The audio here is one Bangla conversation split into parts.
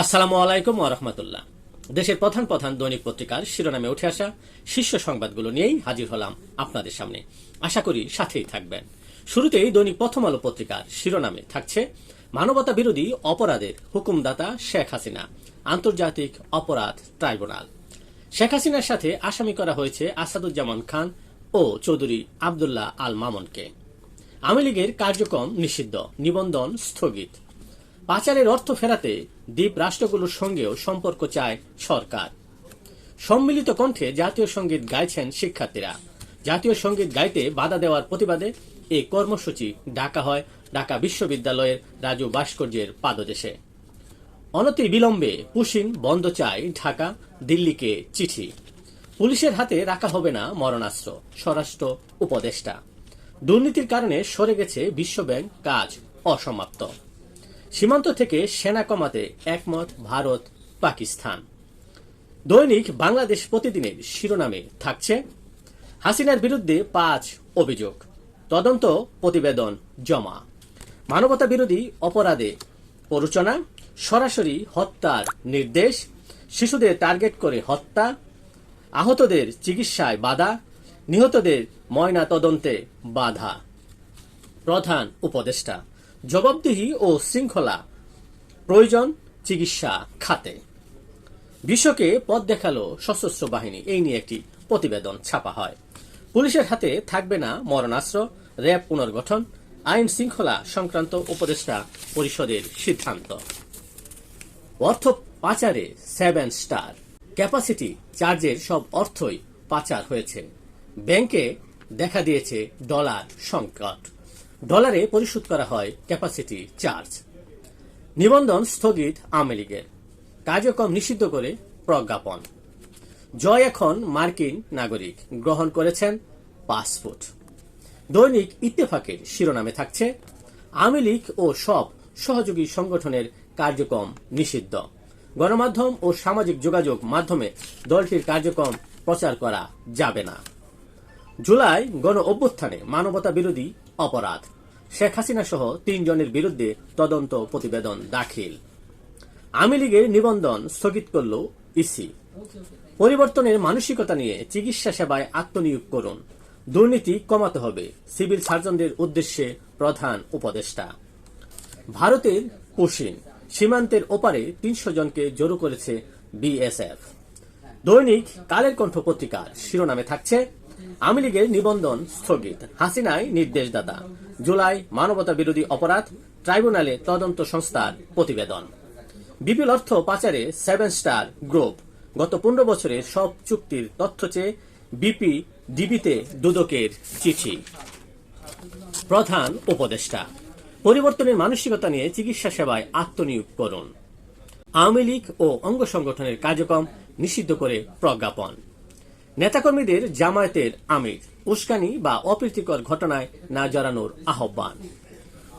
আসসালামু আলাইকুম ওরহমতুল্লাহ দেশের প্রধান প্রধান দৈনিক পত্রিকার শিরোনামে উঠে আসা শীর্ষ সংবাদগুলো নিয়েই হাজির হলাম আপনাদের সামনে। আশা করি সাথেই থাকবেন। শুরুতেই দৈনিক প্রথম আলো পত্রিকার শিরোনামে থাকছে, মানবতা বিরোধী অপরাধের হুকুমদাতা শেখ হাসিনা, আন্তর্জাতিক অপরাধ ট্রাইব্যুনাল। শেখ হাসিনার সাথে আসামি করা হয়েছে আসাদুজ্জামান খান ও চৌধুরী আবদুল্লাহ আল মামুনকে। আওয়ামী লীগের কার্যক্রম নিষিদ্ধ, নিবন্ধন স্থগিত। পাচারের অর্থ ফেরাতে দ্বীপ রাষ্ট্রগুলোর সঙ্গেও সম্পর্ক চায় সরকার। সম্মিলিত কণ্ঠে জাতীয় সংগীত গাইছেন শিক্ষার্থীরা। জাতীয় সংগীত গাইতে বাধা দেওয়ার প্রতিবাদে এই কর্মসূচি ডাকা হয় ঢাকা বিশ্ববিদ্যালয়ের রাজু ভাস্কর্যের পাদদেশে। অনতি বিলম্বে পুশিন বন্ধ চায় ঢাকা, দিল্লিকে চিঠি। পুলিশের হাতে রাখা হবে না মরণাস্ত্র, স্বরাষ্ট্র উপদেষ্টা। দুর্নীতির কারণে সরে গেছে বিশ্বব্যাংক, কাজ অসমাপ্ত। সীমান্ত থেকে সেনা কমাতে একমত ভারত পাকিস্তান। দৈনিক বাংলাদেশ প্রতিদিনের শিরোনামে থাকছে, হাসিনার বিরুদ্ধে পাঁচ অভিযোগ, তদন্ত প্রতিবেদন জমা, মানবতা বিরোধী অপরাধে প্ররোচনা, সরাসরি হত্যার নির্দেশ, শিশুদের টার্গেট করে হত্যা, আহতদের চিকিৎসায় বাধা, নিহতদের ময়না তদন্তে বাধা। প্রধান উপদেষ্টা জবাবদিহি ও শৃঙ্খলা, প্রয়োজন, চিকিৎসা, খাতে। বিশ্বকে পথ দেখাল সশস্ত্র বাহিনী। এই নিয়ে একটি প্রতিবেদন ছাপা হয়। পুলিশের হাতে থাকবে না মরণাস্ত্র, র্যাব পুনর্গঠন, আইন শৃঙ্খলা সংক্রান্ত উপদেষ্টা পরিষদের সিদ্ধান্ত। অর্থ পাচারে সেভেন স্টার। ক্যাপাসিটি চার্জের সব অর্থই পাচার হয়েছে। ব্যাংকে দেখা দিয়েছে ডলার সংকট। ডলারে পরিশোধ করা হয় ক্যাপাসিটি চার্জ। নিবন্ধন স্থগিত আওয়ামী লীগের। কার্যক্রম নিষিদ্ধ করে প্রজ্ঞাপন। জয় এখন মার্কিন নাগরিক গ্রহণ করেছেন পাসপোর্ট। দৈনিক ইত্তেফাকের শিরোনামে থাকছে, আওয়ামী লীগ ও সব সহযোগী সংগঠনের কার্যক্রম নিষিদ্ধ। গণমাধ্যম ও সামাজিক যোগাযোগ মাধ্যমে দলটির কার্যক্রম প্রচার করা যাবে না। জুলাই গণ অভ্যুত্থানে মানবতা বিরোধী অপরাধ। শেখ হাসিনা সহ তিনজনের বিরুদ্ধে তদন্ত প্রতিবেদন দাখিল। আওয়ামী লীগের নিবন্ধন স্থগিত করল ইসি। পরিবর্তনের মানসিকতা নিয়ে চিকিৎসা সেবায় আত্মনিয়োগ করুন। দুর্নীতি কমাতে হবে, সিভিল সার্জনদের উদ্দেশ্যে প্রধান উপদেষ্টা। ভারতের পুশিন সীমান্তের ওপারে তিনশো জনকে জড়ো করেছে বিএসএফ। দৈনিক কালের কণ্ঠ পত্রিকার শিরোনামে থাকছে আওয়ামী লীগের নিবন্ধন স্থগিত। হাসিনায় নির্দেশদাতা। জুলাই মানবতা বিরোধী অপরাধ ট্রাইব্যুনালে তদন্ত সংস্থার প্রতিবেদন। বিপুল অর্থ পাচারে সেভেন স্টার গ্রুপ। গত পনেরো বছরের সব চুক্তির তথ্য চেয়ে বিপি ডিবিতে দুদকের চিঠি। প্রধান উপদেষ্টা। পরিবর্তনের মানসিকতা নিয়ে চিকিৎসা সেবায় আত্মনিয়োগ করুন। আওয়ামী লীগ ও অঙ্গ সংগঠনের কার্যক্রম নিষিদ্ধ করে প্রজ্ঞাপন। নেতাকর্মীদের জামায়াতের আমির। উস্কানি বা অপ্রীতিকর ঘটনায় না জড়ানোর আহ্বান।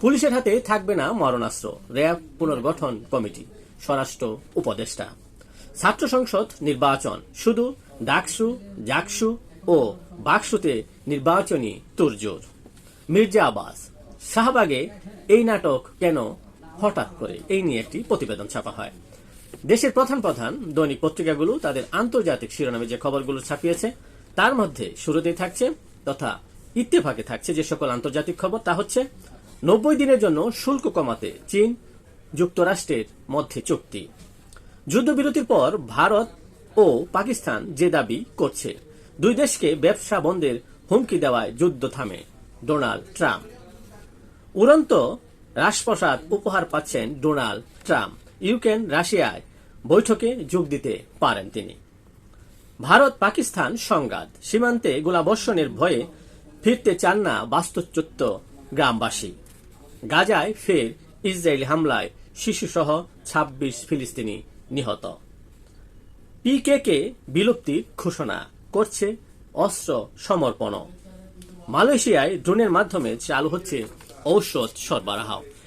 পুলিশের হাতে থাকবে না মরণাস্ত্র। র্যাব পুনর্গঠন কমিটি। স্বরাষ্ট্র উপদেষ্টা। ছাত্র সংসদ নির্বাচন। শুধু ডাকসু, জাকসু ও বাকসুতে নির্বাচনী তুরজোর। মির্জা আবাস শাহবাগে এই নাটক কেন হঠাৎ করে? এই নিয়ে একটি প্রতিবেদন ছাপা হয়। দেশের প্রধান প্রধান দৈনিক পত্রিকাগুলো তাদের আন্তর্জাতিক শিরোনামে যে খবরগুলো ছাপিয়েছে, তার মধ্যে শুরুতেই থাকছে তথা ইত্তেফাকে থাকছে যে সকল আন্তর্জাতিক খবর, তা হচ্ছে নব্বই দিনের জন্য শুল্ক কমাতে চীন যুক্তরাষ্ট্রের মধ্যে চুক্তি। যুদ্ধবিরতির পর ভারত ও পাকিস্তান যে দাবি করছে, দুই দেশকে ব্যবসা বন্ধের হুমকি দেওয়ায় যুদ্ধ থামে ডোনাল্ড ট্রাম্প। উড়ন্ত রাজপ্রসাদ উপহার পাচ্ছেন ডোনাল্ড ট্রাম্প। ইউক্রেন, রাশিয়ায় বৈঠকে যোগ দিতে পারেন তিনি। ভারত পাকিস্তান সংঘাত, সীমান্তে গোলাবর্ষণের ভয়ে ফিরতে চান না বাস্তুচ্যুত গ্রামবাসী। গাজায় ফের ইসরায়েলি হামলায় শিশুসহ ছাব্বিশ ফিলিস্তিনি নিহত। পিকেকে বিলুপ্তির ঘোষণা করছে অস্ত্র সমর্পণ মালয়েশিয়ায় ড্রোনের মাধ্যমে চালু হচ্ছে ঔষধ সরবরাহ।